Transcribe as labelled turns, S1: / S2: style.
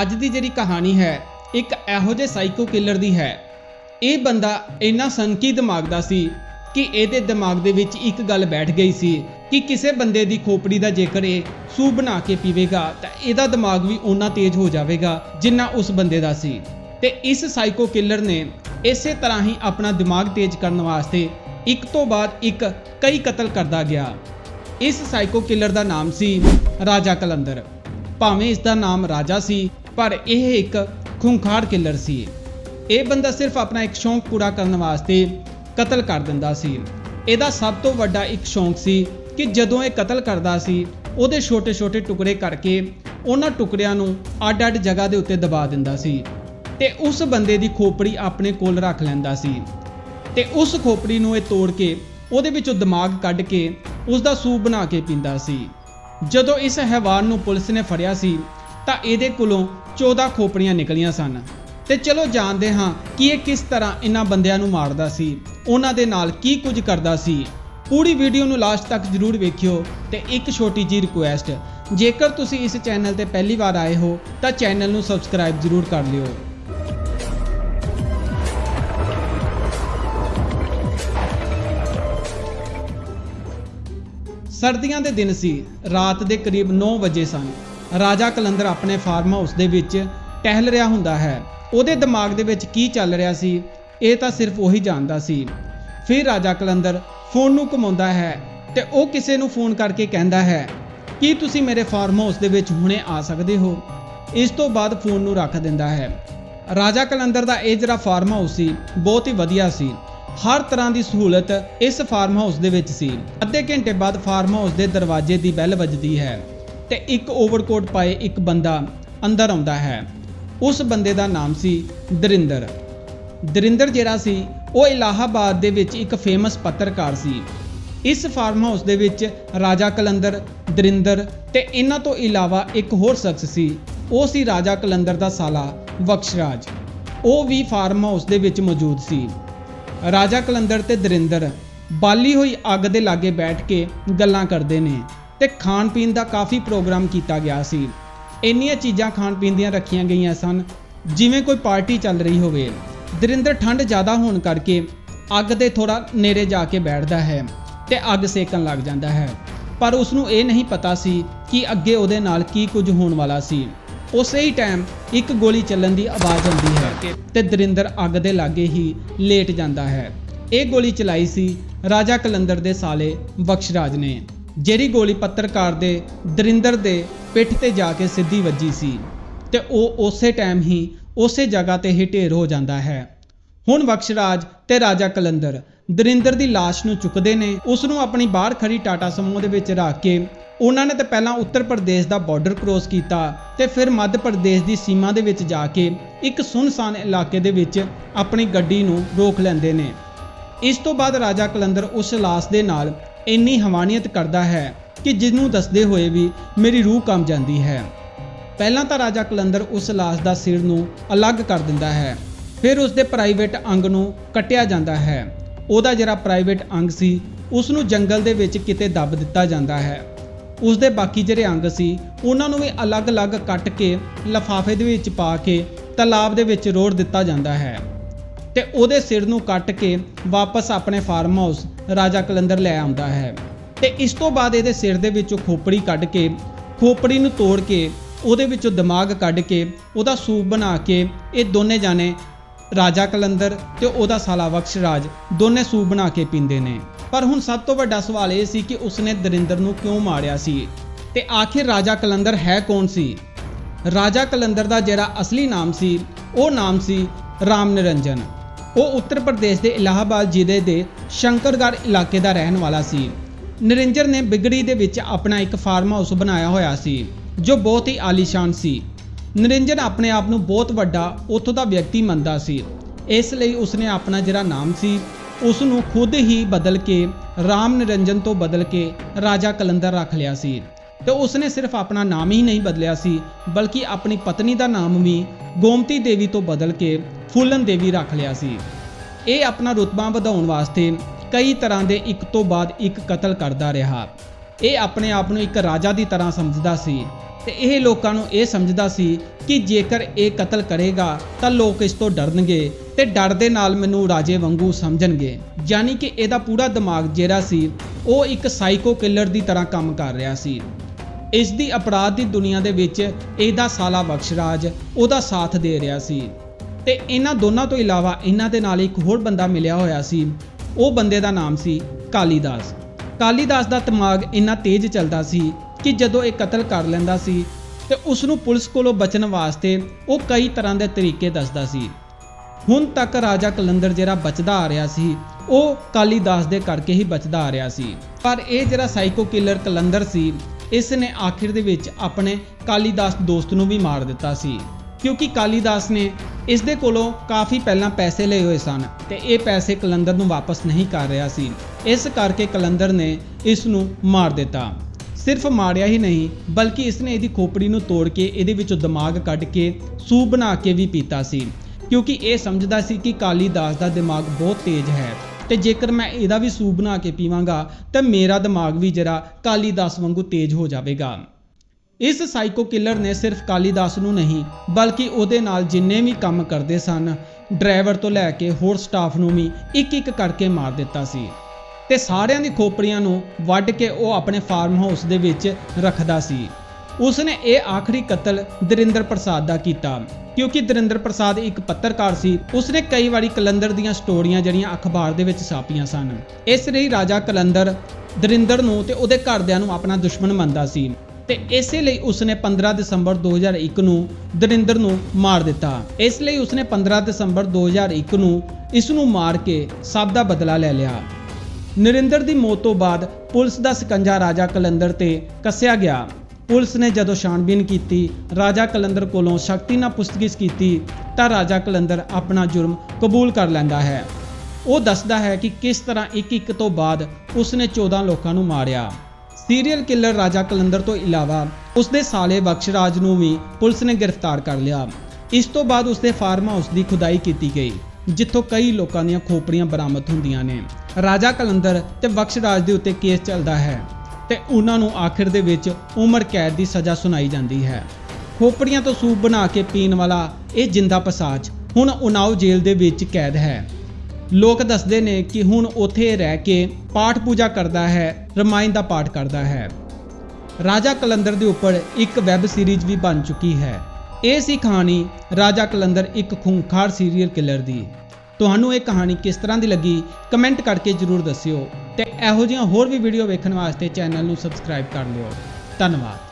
S1: ਅੱਜ ਦੀ ਜਿਹੜੀ ਕਹਾਣੀ ਹੈ, ਇੱਕ ਇਹੋ ਜਿਹੇ ਸਾਈਕੋ ਕਿਲਰ ਦੀ ਹੈ। ਇਹ ਬੰਦਾ ਇੰਨਾ ਸੰਕੀ ਦਿਮਾਗ ਦਾ ਸੀ ਕਿ ਇਹਦੇ ਦਿਮਾਗ ਦੇ ਵਿੱਚ ਇੱਕ ਗੱਲ ਬੈਠ ਗਈ ਸੀ ਕਿ ਕਿਸੇ ਬੰਦੇ ਦੀ ਖੋਪੜੀ ਦਾ ਜੇਕਰ ਇਹ ਸੂਪ ਬਣਾ ਕੇ ਪੀਵੇਗਾ, ਤਾਂ ਇਹਦਾ ਦਿਮਾਗ ਵੀ ਓਨਾ ਤੇਜ਼ ਹੋ ਜਾਵੇਗਾ ਜਿੰਨਾ ਉਸ ਬੰਦੇ ਦਾ ਸੀ। ਤੇ ਇਸ ਸਾਈਕੋ ਕਿਲਰ ਨੇ ਇਸੇ ਤਰ੍ਹਾਂ ਹੀ ਆਪਣਾ ਦਿਮਾਗ ਤੇਜ਼ ਕਰਨ ਵਾਸਤੇ ਇੱਕ ਤੋਂ ਬਾਅਦ ਇੱਕ ਕਈ ਕਤਲ ਕਰਦਾ ਗਿਆ। ਇਸ ਸਾਈਕੋ ਕਿਲਰ ਦਾ ਨਾਮ ਸੀ ਰਾਜਾ ਕਲੰਦਰ। ਭਾਵੇਂ ਇਸ ਦਾ ਨਾਮ ਰਾਜਾ ਸੀ, ਪਰ ਇਹ ਇੱਕ ਖੁੰਖਾਰ ਕਿਲਰ ਸੀ। ਇਹ ਬੰਦਾ ਸਿਰਫ ਆਪਣਾ ਇੱਕ ਸ਼ੌਂਕ ਪੂਰਾ ਕਰਨ ਵਾਸਤੇ ਕਤਲ ਕਰ ਦਿੰਦਾ ਸੀ। ਇਹਦਾ ਸਭ ਤੋਂ ਵੱਡਾ ਇੱਕ ਸ਼ੌਂਕ ਸੀ ਕਿ ਜਦੋਂ ਇਹ ਕਤਲ ਕਰਦਾ ਸੀ, ਉਹਦੇ ਛੋਟੇ-ਛੋਟੇ ਟੁਕੜੇ ਕਰਕੇ ਉਹਨਾਂ ਟੁਕੜਿਆਂ ਨੂੰ ਅੱਡ-ਅੱਡ ਜਗ੍ਹਾ ਦੇ ਉੱਤੇ ਦਬਾ ਦਿੰਦਾ ਸੀ ਤੇ ਉਸ ਬੰਦੇ ਦੀ ਖੋਪੜੀ ਆਪਣੇ ਕੋਲ ਰੱਖ ਲੈਂਦਾ ਸੀ। ਤੇ ਉਸ ਖੋਪੜੀ ਨੂੰ ਇਹ ਤੋੜ ਕੇ ਉਹਦੇ ਵਿੱਚੋਂ ਦਿਮਾਗ ਕੱਢ ਕੇ ਉਸ ਦਾ ਸੂਪ ਬਣਾ ਕੇ ਪੀਂਦਾ ਸੀ। ਜਦੋਂ ਇਸ ਹੈਵਾਨ ਨੂੰ ਪੁਲਿਸ ਨੇ ਫੜਿਆ ਸੀ, ਤਾਂ ਇਹਦੇ ਕੋਲੋਂ 14 ਖੋਪੜੀਆਂ ਨਿਕਲੀਆਂ ਸਨ। ਤੇ ਚਲੋ ਜਾਣਦੇ ਹਾਂ ਕਿ ਇਹ ਕਿਸ ਤਰ੍ਹਾਂ ਇਹਨਾਂ ਬੰਦਿਆਂ ਨੂੰ ਮਾਰਦਾ ਸੀ ਉਹਨਾਂ ਦੇ ਨਾਲ ਕੀ ਕੁਝ ਕਰਦਾ ਸੀ। ਪੂਰੀ ਵੀਡੀਓ ਨੂੰ ਲਾਸਟ ਤੱਕ ਜਰੂਰ ਵੇਖਿਓ ਤੇ ਇੱਕ ਛੋਟੀ ਜੀ ਰਿਕੁਐਸਟ ਜੇਕਰ ਤੁਸੀਂ ਇਸ ਚੈਨਲ ਤੇ ਪਹਿਲੀ ਵਾਰ ਆਏ ਹੋ, ਤਾਂ ਚੈਨਲ ਨੂੰ ਸਬਸਕ੍ਰਾਈਬ ਜਰੂਰ ਕਰ ਲਿਓ। ਸਰਦੀਆਂ ਦੇ ਦਿਨ ਸੀ, ਰਾਤ ਦੇ ਕਰੀਬ 9 ਵਜੇ ਸਨ। ਰਾਜਾ ਕਲੰਦਰ ਆਪਣੇ ਫਾਰਮ ਹਾਊਸ ਦੇ ਵਿੱਚ ਟਹਿਲ ਰਿਹਾ ਹੁੰਦਾ ਹੈ। ਉਹਦੇ ਦਿਮਾਗ ਦੇ ਵਿੱਚ ਕੀ ਚੱਲ ਰਿਹਾ ਸੀ, ਇਹ ਤਾਂ ਸਿਰਫ ਉਹੀ ਜਾਣਦਾ ਸੀ। ਫਿਰ ਰਾਜਾ ਕਲੰਦਰ ਫੋਨ ਨੂੰ ਘੁਮਾਉਂਦਾ ਹੈ ਤੇ ਉਹ ਕਿਸੇ ਨੂੰ ਫੋਨ ਕਰਕੇ ਕਹਿੰਦਾ ਹੈ, ਕੀ ਤੁਸੀਂ ਮੇਰੇ ਫਾਰਮ ਹਾਊਸ ਦੇ ਵਿੱਚ ਹੁਣੇ ਆ ਸਕਦੇ ਹੋ? ਇਸ ਤੋਂ ਬਾਅਦ ਫੋਨ ਨੂੰ ਰੱਖ ਦਿੰਦਾ ਹੈ। ਰਾਜਾ ਕਲੰਦਰ ਦਾ ਇਹ ਜਿਹੜਾ ਫਾਰਮ ਹਾਊਸ ਸੀ, ਬਹੁਤ ਹੀ ਵਧੀਆ ਸੀ। ਹਰ ਤਰ੍ਹਾਂ ਦੀ ਸਹੂਲਤ ਇਸ ਫਾਰਮ ਹਾਊਸ ਦੇ ਵਿੱਚ ਸੀ। ਅੱਧੇ ਘੰਟੇ ਬਾਅਦ ਫਾਰਮ ਹਾਊਸ ਦੇ ਦਰਵਾਜ਼ੇ ਦੀ ਬੈਲ ਵੱਜਦੀ ਹੈ ਤੇ ਇੱਕ ਓਵਰਕੋਟ ਪਾਏ ਇੱਕ ਬੰਦਾ ਅੰਦਰ ਆਉਂਦਾ ਹੈ। ਉਸ ਬੰਦੇ ਦਾ ਨਾਮ ਸੀ ਦਰਿੰਦਰ। ਦਰਿੰਦਰ ਜਿਹੜਾ ਸੀ, ਉਹ ਇਲਾਹਾਬਾਦ ਦੇ ਵਿੱਚ ਇੱਕ ਫੇਮਸ ਪੱਤਰਕਾਰ ਸੀ। ਇਸ ਫਾਰਮ ਹਾਊਸ ਦੇ ਵਿੱਚ ਰਾਜਾ ਕਲੰਦਰ, ਦਰਿੰਦਰ ਤੇ ਇਹਨਾਂ ਤੋਂ ਇਲਾਵਾ ਇੱਕ ਹੋਰ ਸ਼ਖਸ ਸੀ। ਉਹ ਸੀ ਰਾਜਾ ਕਲੰਦਰ ਦਾ ਸਾਲਾ ਬਖਸ਼ਰਾਜ ਉਹ ਵੀ ਫਾਰਮ ਹਾਊਸ ਦੇ ਵਿੱਚ ਮੌਜੂਦ ਸੀ। ਰਾਜਾ ਕਲੰਦਰ ਤੇ ਦਰਿੰਦਰ ਬਾਲੀ ਹੋਈ ਅੱਗ ਦੇ ਲਾਗੇ ਬੈਠ ਕੇ ਗੱਲਾਂ ਕਰਦੇ ਨੇ ਤੇ ਖਾਣ ਪੀਣ ਦਾ ਕਾਫੀ ਪ੍ਰੋਗਰਾਮ ਕੀਤਾ ਗਿਆ ਸੀ। ਇੰਨੀਆਂ ਚੀਜ਼ਾਂ ਖਾਣ ਪੀਣ ਦੀਆਂ ਰੱਖੀਆਂ ਗਈਆਂ ਸਨ, ਜਿਵੇਂ ਕੋਈ ਪਾਰਟੀ ਚੱਲ ਰਹੀ ਹੋਵੇ। ਦਰਿੰਦਰ ਠੰਡ ਜ਼ਿਆਦਾ ਹੋਣ ਕਰਕੇ ਅੱਗ ਦੇ ਥੋੜਾ ਨੇੜੇ ਜਾ ਕੇ ਬੈਠਦਾ ਹੈ ਤੇ ਅੱਗ ਸੇਕਣ ਲੱਗ ਜਾਂਦਾ ਹੈ। ਪਰ ਉਸ ਨੂੰ ਇਹ ਨਹੀਂ ਪਤਾ ਸੀ ਕਿ ਅੱਗੇ ਉਹਦੇ ਨਾਲ ਕੀ ਕੁਝ ਹੋਣ ਵਾਲਾ ਸੀ। ਉਸੇ ਹੀ ਟਾਈਮ ਇੱਕ ਗੋਲੀ ਚੱਲਣ ਦੀ ਆਵਾਜ਼ ਆਉਂਦੀ ਹੈ ਤੇ ਦਰਿੰਦਰ ਅੱਗ ਦੇ ਲਾਗੇ ਹੀ ਲੇਟ ਜਾਂਦਾ ਹੈ। ਇਹ ਗੋਲੀ ਚਲਾਈ ਸੀ ਰਾਜਾ ਕਲੰਦਰ ਦੇ ਸਾਲੇ ਬਖਸ਼ਰਾਜ ਨੇ ਜਿਹੜੀ ਗੋਲੀ ਪੱਤਰਕਾਰ ਦੇ ਦਰਿੰਦਰ ਦੇ ਪਿੱਠ ਤੇ ਜਾ ਕੇ ਸਿੱਧੀ ਵੱਜੀ ਸੀ ਤੇ ਉਹ ਉਸੇ ਟਾਈਮ ਹੀ ਉਸੇ ਜਗ੍ਹਾ ਤੇ ਹੀ ਢੇਰ ਹੋ ਜਾਂਦਾ ਹੈ। ਹੁਣ ਬਖਸ਼ਰਾਜ ਤੇ ਰਾਜਾ ਕਲੰਦਰ ਦਰਿੰਦਰ ਦੀ ਲਾਸ਼ ਨੂੰ ਚੁੱਕਦੇ ਨੇ ਉਸ ਨੂੰ ਆਪਣੀ ਬਾਹਰ ਖੜੀ ਟਾਟਾ ਸਮੂਹ ਦੇ ਵਿੱਚ ਰੱਖ ਕੇ ਉਹਨਾਂ ਨੇ ਤਾਂ ਪਹਿਲਾਂ ਉੱਤਰ ਪ੍ਰਦੇਸ਼ ਦਾ ਬਾਰਡਰ ਕ੍ਰੋਸ ਕੀਤਾ ਤੇ ਫਿਰ ਮੱਧ ਪ੍ਰਦੇਸ਼ ਦੀ ਸੀਮਾ ਦੇ ਵਿੱਚ ਜਾ ਕੇ ਇੱਕ ਸੁਨਸਾਨ ਇਲਾਕੇ ਦੇ ਵਿੱਚ ਆਪਣੀ ਗੱਡੀ ਨੂੰ ਰੋਕ ਲੈਂਦੇ ਨੇ। ਇਸ ਤੋਂ ਬਾਅਦ ਰਾਜਾ ਕਲੰਦਰ ਉਸ ਲਾਸ਼ ਦੇ ਨਾਲ ਇੰਨੀ ਹਵਾਨੀਅਤ ਕਰਦਾ ਹੈ ਕਿ ਜਿਹਨੂੰ ਦੱਸਦੇ ਹੋਏ ਵੀ ਮੇਰੀ ਰੂਹ ਕੰਬ ਜਾਂਦੀ ਹੈ। ਪਹਿਲਾਂ ਤਾਂ ਰਾਜਾ ਕਲੰਦਰ ਉਸ ਲਾਸ਼ ਦਾ ਸਿਰ ਨੂੰ ਅਲੱਗ ਕਰ ਦਿੰਦਾ ਹੈ, ਫਿਰ ਉਸ ਦੇ ਪ੍ਰਾਈਵੇਟ ਅੰਗ ਨੂੰ ਕੱਟਿਆ ਜਾਂਦਾ ਹੈ। ਉਹਦਾ ਜਿਹੜਾ ਪ੍ਰਾਈਵੇਟ ਅੰਗ ਸੀ ਉਸ ਨੂੰ ਜੰਗਲ ਦੇ ਵਿੱਚ ਕਿਤੇ ਦੱਬ ਦਿੱਤਾ ਜਾਂਦਾ ਹੈ। ਉਸ ਦੇ ਬਾਕੀ ਜਿਹੜੇ ਅੰਗ ਸੀ, ਉਹਨਾਂ ਨੂੰ ਵੀ ਅਲੱਗ-ਅਲੱਗ ਕੱਟ ਕੇ, ਲਫਾਫੇ ਦੇ ਵਿੱਚ ਪਾ ਕੇ, ਤਲਾਬ ਦੇ ਵਿੱਚ ਰੋੜ ਦਿੱਤਾ ਜਾਂਦਾ ਹੈ। ਤੇ ਉਹਦੇ ਸਿਰ ਨੂੰ ਕੱਟ ਕੇ ਵਾਪਸ ਆਪਣੇ ਫਾਰਮ ਹਾਊਸ ਰਾਜਾ ਕਲੰਦਰ ਲੈ ਆਉਂਦਾ ਹੈ। ਤੇ ਇਸ ਤੋਂ ਬਾਅਦ ਇਹਦੇ ਸਿਰ ਦੇ ਵਿੱਚੋਂ ਖੋਪੜੀ ਕੱਢ ਕੇ, ਖੋਪੜੀ ਨੂੰ ਤੋੜ ਕੇ, ਉਹਦੇ ਵਿੱਚੋਂ ਦਿਮਾਗ ਕੱਢ ਕੇ, ਉਹਦਾ ਸੂਪ ਬਣਾ ਕੇ, ਇਹ ਦੋਨੇ ਜਾਣੇ ਰਾਜਾ ਕਲੰਦਰ ਤੇ ਉਹਦਾ ਸਾਲਾ ਬਖਸ਼ ਰਾਜ ਦੋਨੇ ਸੂਪ ਬਣਾ ਕੇ ਪੀਂਦੇ ਨੇ। ਪਰ ਹੁਣ ਸਭ ਤੋਂ ਵੱਡਾ ਸਵਾਲ ਇਹ ਸੀ ਕਿ ਉਸਨੇ ਦਰਿੰਦਰ ਨੂੰ ਕਿਉਂ ਮਾਰਿਆ ਸੀ? ਤੇ ਆਖਿਰ ਰਾਜਾ ਕਲੰਦਰ ਹੈ ਕੌਣ ਸੀ? ਰਾਜਾ ਕਲੰਦਰ ਦਾ ਜਿਹੜਾ ਅਸਲੀ ਨਾਮ ਸੀ, ਉਹ ਨਾਮ ਸੀ ਰਾਮ ਨਿਰੰਜਨ। ਉਹ ਉੱਤਰ ਪ੍ਰਦੇਸ਼ ਦੇ ਇਲਾਹਾਬਾਦ ਜ਼ਿਲ੍ਹੇ ਦੇ ਸ਼ੰਕਰਗੜ੍ਹ ਇਲਾਕੇ ਦਾ ਰਹਿਣ ਵਾਲਾ ਸੀ। ਨਿਰੰਜਨ ਨੇ ਬਿਗੜੀ ਦੇ ਵਿੱਚ ਆਪਣਾ ਇੱਕ ਫਾਰਮ ਹਾਊਸ ਬਣਾਇਆ ਹੋਇਆ ਸੀ, ਜੋ ਬਹੁਤ ਹੀ ਆਲੀਸ਼ਾਨ ਸੀ। ਨਿਰੰਜਨ ਆਪਣੇ ਆਪ ਨੂੰ ਬਹੁਤ ਵੱਡਾ, ਉੱਥੋਂ ਦਾ ਵਿਅਕਤੀ ਮੰਨਦਾ ਸੀ। ਇਸ ਲਈ ਉਸਨੇ ਆਪਣਾ ਜਿਹੜਾ ਨਾਮ ਸੀ ਉਸ ਨੂੰ ਖੁਦ ਹੀ ਬਦਲ ਕੇ, ਰਾਮ ਨਿਰੰਜਨ ਤੋਂ ਬਦਲ ਕੇ ਰਾਜਾ ਕਲੰਦਰ ਰੱਖ ਲਿਆ ਸੀ। ਤੇ ਉਸਨੇ ਸਿਰਫ ਆਪਣਾ ਨਾਮ ਹੀ ਨਹੀਂ ਬਦਲਿਆ ਸੀ, ਬਲਕਿ ਆਪਣੀ ਪਤਨੀ ਦਾ ਨਾਮ ਵੀ ਗੋਮਤੀ ਦੇਵੀ ਤੋਂ ਬਦਲ ਕੇ ਫੂਲਨ ਦੇਵੀ ਰੱਖ ਲਿਆ ਸੀ। ਇਹ ਆਪਣਾ ਰੁਤਬਾ ਵਧਾਉਣ ਵਾਸਤੇ ਕਈ ਤਰ੍ਹਾਂ ਦੇ ਇੱਕ ਤੋਂ ਬਾਅਦ ਇੱਕ ਕਤਲ ਕਰਦਾ ਰਿਹਾ। ਇਹ ਆਪਣੇ ਆਪ ਨੂੰ ਇੱਕ ਰਾਜਾ ਦੀ ਤਰ੍ਹਾਂ ਸਮਝਦਾ ਸੀ। ਤੇ ਇਹ ਲੋਕਾਂ ਨੂੰ ਇਹ ਸਮਝਦਾ ਸੀ ਕਿ ਜੇਕਰ ਇਹ ਕਤਲ ਕਰੇਗਾ ਤਾਂ ਲੋਕ ਇਸ ਤੋਂ ਡਰਨਗੇ ਤੇ ਡਰ ਦੇ ਨਾਲ ਮੈਨੂੰ ਰਾਜੇ ਵਾਂਗੂ ਸਮਝਣਗੇ। ਯਾਨੀ ਕਿ ਇਹਦਾ ਪੂਰਾ ਦਿਮਾਗ ਜਿਹੜਾ ਸੀ, ਉਹ ਇੱਕ ਸਾਈਕੋ ਕਿਲਰ ਦੀ ਤਰ੍ਹਾਂ ਕੰਮ ਕਰ ਰਿਹਾ ਸੀ। ਇਸ ਦੀ ਅਪਰਾਧ ਦੀ ਦੁਨੀਆ ਦੇ ਵਿੱਚ ਇਹਦਾ ਸਾਲਾ ਬਖਸ਼ਰਾਜ ਉਹਦਾ ਸਾਥ ਦੇ ਰਿਹਾ ਸੀ। ਤੇ ਇਹਨਾਂ ਦੋਨਾਂ ਤੋਂ ਇਲਾਵਾ ਇਹਨਾਂ ਦੇ ਨਾਲ ਇੱਕ ਹੋਰ ਬੰਦਾ ਮਿਲਿਆ ਹੋਇਆ ਸੀ। ਉਹ ਬੰਦੇ ਦਾ ਨਾਮ ਸੀ ਕਾਲੀਦਾਸ। ਕਾਲੀਦਾਸ ਦਾ ਦਿਮਾਗ ਇੰਨਾ ਤੇਜ਼ ਚੱਲਦਾ ਸੀ ਕਿ ਜਦੋਂ ਇਹ ਕਤਲ ਕਰ ਲੈਂਦਾ ਸੀ ਤੇ ਉਸ ਨੂੰ ਪੁਲਿਸ ਕੋਲੋਂ ਬਚਣ ਵਾਸਤੇ ਉਹ ਕਈ ਤਰ੍ਹਾਂ ਦੇ ਤਰੀਕੇ ਦੱਸਦਾ ਸੀ। ਹੁਣ ਤੱਕ ਰਾਜਾ ਕਲੰਦਰ ਜਿਹੜਾ ਬਚਦਾ ਆ ਰਿਹਾ ਸੀ, ਉਹ ਕਾਲੀਦਾਸ ਦੇ ਕਰਕੇ ਹੀ ਬਚਦਾ ਆ ਰਿਹਾ ਸੀ। ਪਰ ਇਹ ਜਿਹੜਾ ਸਾਈਕੋ ਕਿਲਰ ਕਲੰਦਰ ਸੀ ਇਸ ਨੇ ਆਖਿਰ ਦੇ ਵਿੱਚ ਆਪਣੇ ਕਾਲੀਦਾਸ ਦੋਸਤ ਨੂੰ ਵੀ ਮਾਰ ਦਿੱਤਾ ਸੀ। ਕਿਉਂਕਿ ਕਾਲੀਦਾਸ ਨੇ ਇਸ ਦੇ ਕੋਲੋਂ ਕਾਫੀ ਪਹਿਲਾਂ ਪੈਸੇ ਲਏ ਹੋਏ ਸਨ ਤੇ ਇਹ ਪੈਸੇ ਕਲੰਦਰ ਨੂੰ ਵਾਪਸ ਨਹੀਂ ਕਰ ਰਿਹਾ ਸੀ। ਇਸ ਕਰਕੇ ਕਲੰਦਰ ਨੇ ਇਸ ਨੂੰ ਮਾਰ ਦਿੱਤਾ। ਸਿਰਫ ਮਾਰਿਆ ਹੀ ਨਹੀਂ, ਬਲਕਿ ਇਸਨੇ ਇਹਦੀ ਖੋਪੜੀ ਨੂੰ ਤੋੜ ਕੇ ਇਹਦੇ ਵਿੱਚੋਂ ਦਿਮਾਗ ਕੱਢ ਕੇ ਸੂਪ ਬਣਾ ਕੇ ਵੀ ਪੀਤਾ ਸੀ। ਕਿਉਂਕਿ ਇਹ ਸਮਝਦਾ ਸੀ ਕਿ ਕਾਲੀਦਾਸ ਦਾ ਦਿਮਾਗ ਬਹੁਤ ਤੇਜ਼ ਹੈ ਤੇ ਜੇਕਰ ਮੈਂ ਇਹਦਾ ਵੀ ਸੂਪ ਬਣਾ ਕੇ ਪੀਵਾਂਗਾ, ਤਾਂ ਮੇਰਾ ਦਿਮਾਗ ਵੀ ਜਰਾ ਕਾਲੀਦਾਸ ਵਾਂਗੂ ਤੇਜ਼ ਹੋ ਜਾਵੇਗਾ। ਇਸ ਸਾਈਕੋ ਕਿਲਰ ਨੇ ਸਿਰਫ ਕਾਲੀਦਾਸ ਨੂੰ ਨਹੀਂ, ਬਲਕਿ ਉਹਦੇ ਨਾਲ ਜਿੰਨੇ ਵੀ ਕੰਮ ਕਰਦੇ ਸਨ, ਡਰਾਈਵਰ ਤੋਂ ਲੈ ਕੇ ਹੋਰ ਸਟਾਫ ਨੂੰ ਵੀ ਇੱਕ ਇੱਕ ਕਰਕੇ ਮਾਰ ਦਿੱਤਾ ਸੀ। ਤੇ ਸਾਰਿਆਂ ਦੀ ਖੋਪੜੀਆਂ ਨੂੰ ਵੱਢ ਕੇ ਉਹ ਆਪਣੇ ਫਾਰਮ ਹਾਊਸ ਦੇ ਵਿੱਚ ਰੱਖਦਾ ਸੀ। ਉਸ ਨੇ ਇਹ ਆਖਰੀ ਕਤਲ ਦਰਿੰਦਰ ਪ੍ਰਸਾਦ ਦਾ ਕੀਤਾ। ਕਿਉਂਕਿ ਦਰਿੰਦਰ ਪ੍ਰਸਾਦ ਇੱਕ ਪੱਤਰਕਾਰ ਸੀ, ਉਸਨੇ ਕਈ ਵਾਰੀ ਕਲੰਦਰ ਦੀਆਂ ਸਟੋਰੀਆਂ ਜਿਹੜੀਆਂ ਅਖਬਾਰ ਦੇ ਵਿੱਚ ਛਾਪੀਆਂ ਸਨ। ਇਸ ਲਈ ਰਾਜਾ ਕਲੰਦਰ ਦਰਿੰਦਰ ਨੂੰ ਤੇ ਉਹਦੇ ਘਰਦਿਆਂ ਨੂੰ ਆਪਣਾ ਦੁਸ਼ਮਣ ਮੰਨਦਾ ਸੀ ਤੇ ਇਸੇ ਲਈ ਉਸਨੇ 15 ਦਸੰਬਰ 2001 ਨੂੰ ਦਰਿੰਦਰ ਨੂੰ ਮਾਰ ਦਿੱਤਾ। ਇਸ ਲਈ ਉਸਨੇ 15 ਦਸੰਬਰ 2001 ਨੂੰ ਇਸ ਨੂੰ ਮਾਰ ਕੇ ਸਭ ਦਾ ਬਦਲਾ ਲੈ ਲਿਆ। ਨਰਿੰਦਰ ਦੀ ਮੌਤ ਤੋਂ ਬਾਅਦ ਪੁਲਿਸ ਦਾ ਸਕੰਜਾ ਰਾਜਾ ਕਲੰਦਰ ਤੇ ਕੱਸਿਆ ਗਿਆ। ਪੁਲਿਸ ਨੇ ਜਦੋਂ ਛਾਣਬੀਨ ਕੀਤੀ, ਰਾਜਾ ਕਲੰਦਰ ਕੋਲੋਂ ਸ਼ਕਤੀ ਨਾਲ ਪੁੱਛਗਿੱਛ ਕੀਤੀ, ਤਾਂ ਰਾਜਾ ਕਲੰਦਰ ਆਪਣਾ ਜੁਰਮ ਕਬੂਲ ਕਰ ਲੈਂਦਾ ਹੈ। ਉਹ ਦੱਸਦਾ ਹੈ ਕਿ ਕਿਸ ਤਰ੍ਹਾਂ ਇੱਕ ਇੱਕ ਤੋਂ ਬਾਅਦ ਉਸਨੇ 14 ਲੋਕਾਂ ਨੂੰ ਮਾਰਿਆ। ਸੀਰੀਅਲ ਕਿਲਰ ਰਾਜਾ ਕਲੰਦਰ ਤੋਂ ਇਲਾਵਾ ਉਸਦੇ ਸਾਲੇ ਬਖਸ਼ਰਾਜ ਨੂੰ ਵੀ ਪੁਲਿਸ ਨੇ ਗ੍ਰਿਫਤਾਰ ਕਰ ਲਿਆ। ਇਸ ਤੋਂ ਬਾਅਦ ਉਸਦੇ ਫਾਰਮ ਹਾਊਸ ਦੀ ਖੁਦਾਈ ਕੀਤੀ ਗਈ। ਜਿੱਥੋਂ ਕਈ ਲੋਕਾਂ ਦੀਆਂ ਖੋਪੜੀਆਂ ਬਰਾਮਦ ਹੁੰਦੀਆਂ ਨੇ। ਰਾਜਾ ਕਲੰਦਰ ਤੇ ਬਖਸ਼ਰਾਜ ਦੇ ਉੱਤੇ ਕੇਸ ਚੱਲਦਾ ਹੈ ਤੇ ਉਹਨਾਂ ਨੂੰ ਆਖਿਰ ਦੇ ਵਿੱਚ ਉਮਰ ਕੈਦ ਦੀ ਸਜ਼ਾ ਸੁਣਾਈ ਜਾਂਦੀ ਹੈ। ਖੋਪੜੀਆਂ ਤੋਂ ਸੂਪ ਬਣਾ ਕੇ ਪੀਣ ਵਾਲਾ ਇਹ ਜਿੰਦਾ ਪਸਾਜ ਹੁਣ ਉਨਾਓ ਜੇਲ੍ਹ ਦੇ ਵਿੱਚ ਕੈਦ ਹੈ। ਲੋਕ ਦੱਸਦੇ ਨੇ ਕਿ ਹੁਣ ਉੱਥੇ ਰਹਿ ਕੇ ਪਾਠ ਪੂਜਾ ਕਰਦਾ ਹੈ, ਰਮਾਇਣ ਦਾ ਪਾਠ ਕਰਦਾ ਹੈ। ਰਾਜਾ ਕਲੰਦਰ ਦੇ ਉੱਪਰ ਇੱਕ ਵੈਬ ਸੀਰੀਜ਼ ਵੀ ਬਣ ਚੁੱਕੀ ਹੈ। ਇਹ ਸੀ ਕਹਾਣੀ ਰਾਜਾ ਕਲੰਦਰ ਇੱਕ ਖੂੰਖਾਰ ਸੀਰੀਅਲ ਕਿਲਰ ਦੀ। ਤੁਹਾਨੂੰ ਇਹ ਕਹਾਣੀ ਕਿਸ ਤਰ੍ਹਾਂ ਦੀ ਲੱਗੀ ਕਮੈਂਟ ਕਰਕੇ ਜਰੂਰ ਦੱਸਿਓ ਤੇ ਇਹੋ ਜਿਹੀਆਂ ਹੋਰ ਵੀ ਵੀਡੀਓ ਵੇਖਣ ਵਾਸਤੇ ਚੈਨਲ ਨੂੰ ਸਬਸਕ੍ਰਾਈਬ ਕਰ ਲਿਓ। ਧੰਨਵਾਦ।